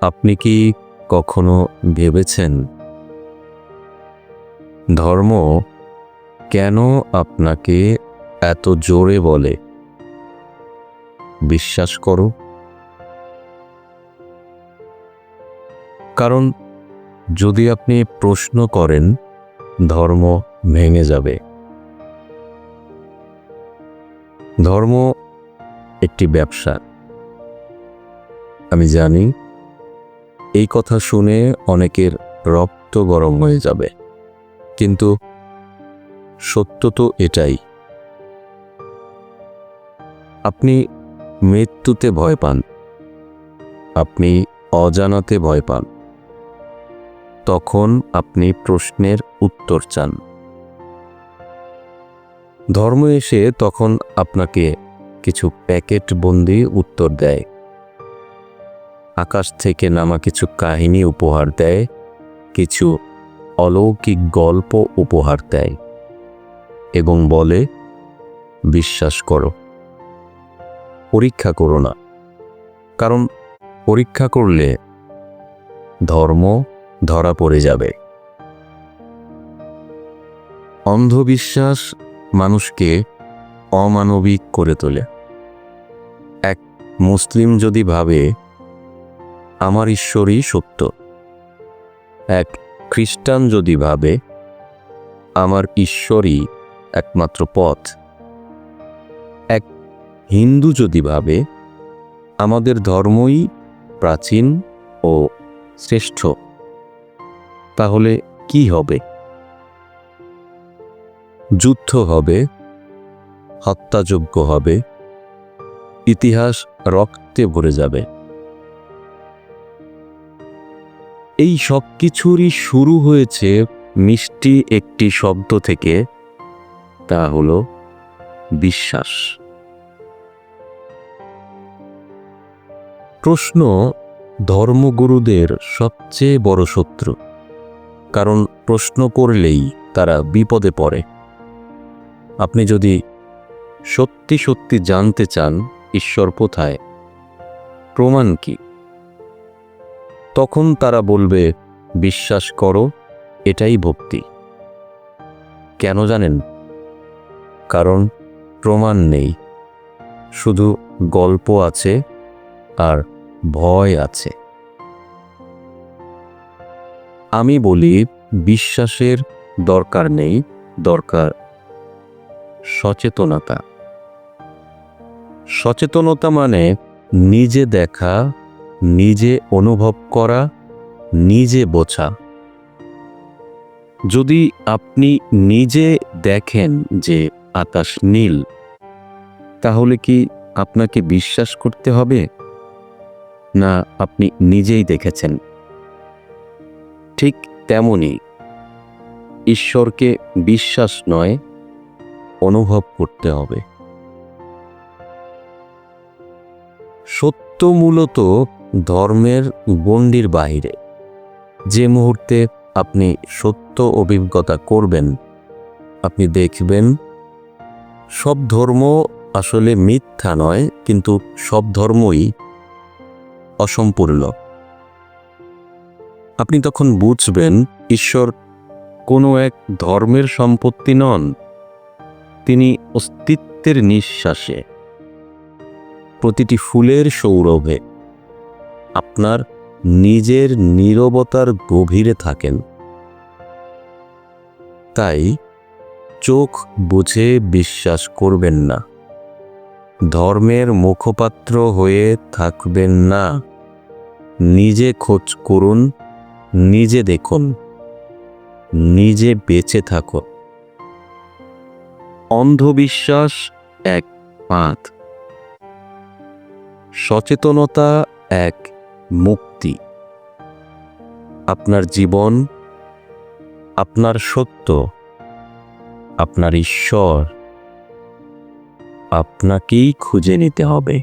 আপনি কি কখনো ভেবেছেন? ধর্ম কেন আপনাকে এত জোরে বলে? বিশ্বাস করো। কারণ যদি আপনি প্রশ্ন করেন, ধর্ম ভেঙে যাবে। ধর্ম একটি ব্যবসা। আমি জানি এই কথা শুনে অনেকের রক্ত গরম হয়ে যাবে। কিন্তু সত্য তো এটাই। আপনি মৃত্যুতে ভয় পান। আপনি অজানাতে ভয় পান। তখন আপনি প্রশ্নের উত্তর চান। ধর্ম এসে তখন আপনাকে কিছু প্যাকেট বন্দি উত্তর দেয়। আকাশ থেকে নামা কিছু কাহিনী উপহার দেয়, কিছু অলৌকিক গল্প উপহার দেয় এবং বলে, বিশ্বাস করো, পরীক্ষা করো না। কারণ পরীক্ষা করলে ধর্ম ধরা পড়ে যাবে। অন্ধবিশ্বাস মানুষকে অমানবিক করে তোলে। এক মুসলিম যদি ভাবে আমার ঈশ্বরই সত্য। এক খ্রিস্টান যদি ভাবে, আমার ঈশ্বরই একমাত্র পথ। এক হিন্দু যদি ভাবে, আমাদের ধর্মই প্রাচীন ও শ্রেষ্ঠ। তাহলে কি হবে? যুদ্ধ হবে হত্যাযোগ্য হবে, ইতিহাস রক্তে ভরে যাবে। এই সব কিছুরই শুরু হয়েছে মিষ্টি একটি শব্দ থেকে। তা হলো বিশ্বাস। প্রশ্ন, ধর্মগুরুদের সবচেয়ে বড় শত্রু। কারণ প্রশ্ন করলেই তারা বিপদে পড়ে। আপনি যদি সত্যি সত্যি জানতে চান, ঈশ্বর কোথায়, প্রমাণ কি? তখন তারা বলবে, বিশ্বাস করো, এটাই ভক্তি। কেন জানেন? কারণ প্রমাণ নেই। শুধু গল্প আছে আর ভয় আছে। আমি বলি, বিশ্বাসের দরকার নেই, দরকার সচেতনতা। সচেতনতা মানে নিজে দেখা নিজে অনুভব করা, নিজে বোঝা। যদি আপনি নিজে দেখেন যে আকাশ নীল, তাহলে কি আপনাকে বিশ্বাস করতে হবে? না, আপনি নিজেই দেখেছেন। ঠিক তেমনই, ঈশ্বরকে বিশ্বাস নয়, অনুভব করতে হবে। সত্য মূলত ধর্মের গণ্ডির বাইরে যে মুহূর্তে আপনি সত্য অভিজ্ঞতা করবেন, আপনি দেখবেন সব ধর্ম আসলে মিথ্যা নয়, কিন্তু সব ধর্মই অসম্পূর্ণ। আপনি তখন বুঝবেন, ঈশ্বর কোনো এক ধর্মের সম্পত্তি নন, তিনি অস্তিত্বের নিঃশ্বাসে। প্রতিটি ফুলের সৌরভে আপনার নিজের নীরবতার গভীরে থাকেন। তাই চোখ বুঝে বিশ্বাস করবেন না। ধর্মের মুখপাত্র হয়ে থাকবেন না। নিজে খোঁজ করুন, নিজে দেখুন, নিজে বেঁচে থাকুন। অন্ধবিশ্বাস এক পাঁত সচেতনতা এক মুক্তি। আপনার জীবন আপনার সত্য আপনার ঈশ্বর আপনাকেই খুঁজে নিতে হবে।